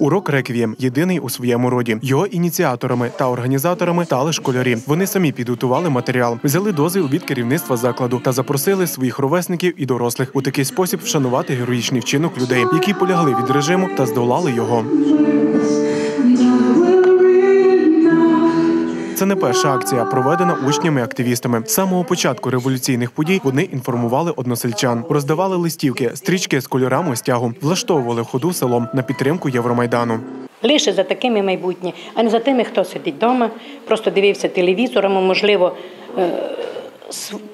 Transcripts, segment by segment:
Урок реквієм єдиний у своєму роді. Його ініціаторами та організаторами стали школярі. Вони самі підготували матеріал, взяли дозвіл від керівництва закладу та запросили своїх ровесників і дорослих у такий спосіб вшанувати героїчний вчинок людей, які полягли від режиму та здолали його. Це не перша акція, проведена учнями-активістами. З самого початку революційних подій вони інформували односельчан, роздавали листівки, стрічки з кольорами стягу, влаштовували ходу селом на підтримку Євромайдану. Лише за такими майбутнє, а не за тими, хто сидить вдома, просто дивився телевізором, можливо, е,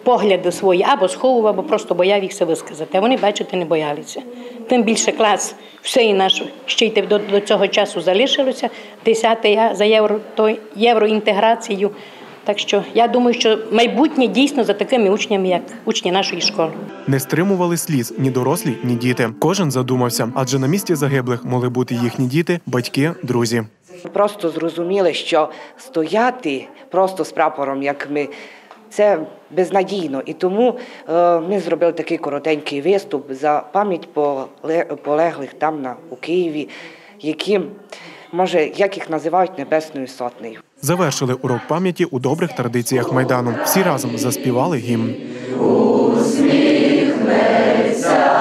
погляди свої або сховував, або просто бояв їх все висказати. А вони, бачите, не боялися. Тим більше клас всієї нашої ще й до, до цього часу залишилося. Десяте я за євро, то євроінтеграцію. Так що я думаю, що майбутнє дійсно за такими учнями, як учні нашої школи. Не стримували сліз ні дорослі, ні діти. Кожен задумався, адже на місці загиблих могли бути їхні діти, батьки, друзі. Просто зрозуміли, що стояти просто з прапором, як ми, це безнадійно. І тому е, ми зробили такий коротенький виступ за пам'ять поле- полеглих там на, у Києві, які, може, як їх називають Небесною сотнею. Завершили урок пам'яті у добрих традиціях майдану. Всі разом заспівали гімн. Усміхнеться